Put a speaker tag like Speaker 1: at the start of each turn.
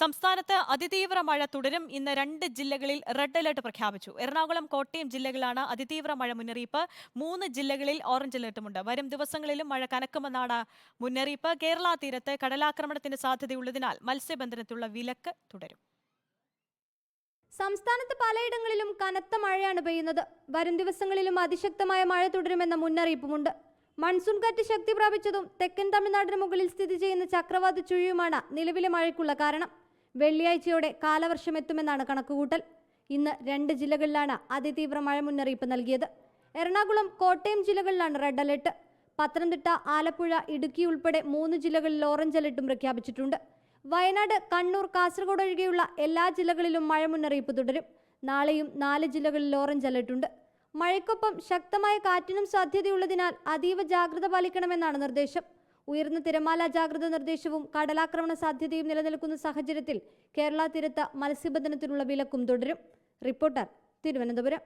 Speaker 1: സംസ്ഥാനത്ത് അതിതീവ്ര മഴ തുടരും. ഇന്ന് രണ്ട് ജില്ലകളിൽ റെഡ് അലർട്ട് പ്രഖ്യാപിച്ചു. എറണാകുളം കോട്ടയം ജില്ലകളാണ് അതിതീവ്ര മഴ മുന്നറിയിപ്പ്. മൂന്ന് ജില്ലകളിൽ ഓറഞ്ച് അലർട്ടുമുണ്ട് വരും ദിവസങ്ങളിലും മഴ കനക്കുമെന്നാണ് മുന്നറിയിപ്പ്. കേരള തീരത്ത് കടലാക്രമണത്തിന് സാധ്യതയുള്ളതിനാൽ മത്സ്യബന്ധനത്തിലുള്ള വിലക്ക് തുടരും.
Speaker 2: സംസ്ഥാനത്ത് പലയിടങ്ങളിലും കനത്ത മഴയാണ് പെയ്യുന്നത്. വരും ദിവസങ്ങളിലും അതിശക്തമായ മഴ തുടരുമെന്ന മുന്നറിയിപ്പുമുണ്ട്. മൺസൂൺ കാറ്റ് ശക്തി പ്രാപിച്ചതും തെക്കൻ തമിഴ്നാടിന് മുകളിൽ സ്ഥിതി ചെയ്യുന്ന ചക്രവാത ചുഴിയുമാണ് നിലവിലെ മഴയ്ക്കുള്ള കാരണം. വെള്ളിയാഴ്ചയോടെ കാലവർഷമെത്തുമെന്നാണ് കണക്കുകൂട്ടൽ. ഇന്ന് രണ്ട് ജില്ലകളിലാണ് അതിതീവ്ര മഴ മുന്നറിയിപ്പ് നൽകിയത്. എറണാകുളം കോട്ടയം ജില്ലകളിലാണ് റെഡ് അലർട്ട്. പത്തനംതിട്ട ആലപ്പുഴ ഇടുക്കി ഉൾപ്പെടെ മൂന്ന് ജില്ലകളിൽ ഓറഞ്ച് അലർട്ടും പ്രഖ്യാപിച്ചിട്ടുണ്ട്. വയനാട് കണ്ണൂർ കാസർഗോഡ് ഒഴികെയുള്ള എല്ലാ ജില്ലകളിലും മഴ മുന്നറിയിപ്പ് തുടരും. നാളെയും നാല് ജില്ലകളിൽ ഓറഞ്ച് അലർട്ടുണ്ട്. മഴയ്ക്കൊപ്പം ശക്തമായ കാറ്റിനും സാധ്യതയുള്ളതിനാൽ അതീവ ജാഗ്രത പാലിക്കണമെന്നാണ് നിർദ്ദേശം. ഉയർന്ന തിരമാല ജാഗ്രത നിർദ്ദേശവും കടലാക്രമണ സാധ്യതയും നിലനിൽക്കുന്ന സാഹചര്യത്തിൽ കേരള തീരത്ത് മത്സ്യബന്ധനത്തിനുള്ള വിലക്കും തുടരും. റിപ്പോർട്ടർ തിരുവനന്തപുരം.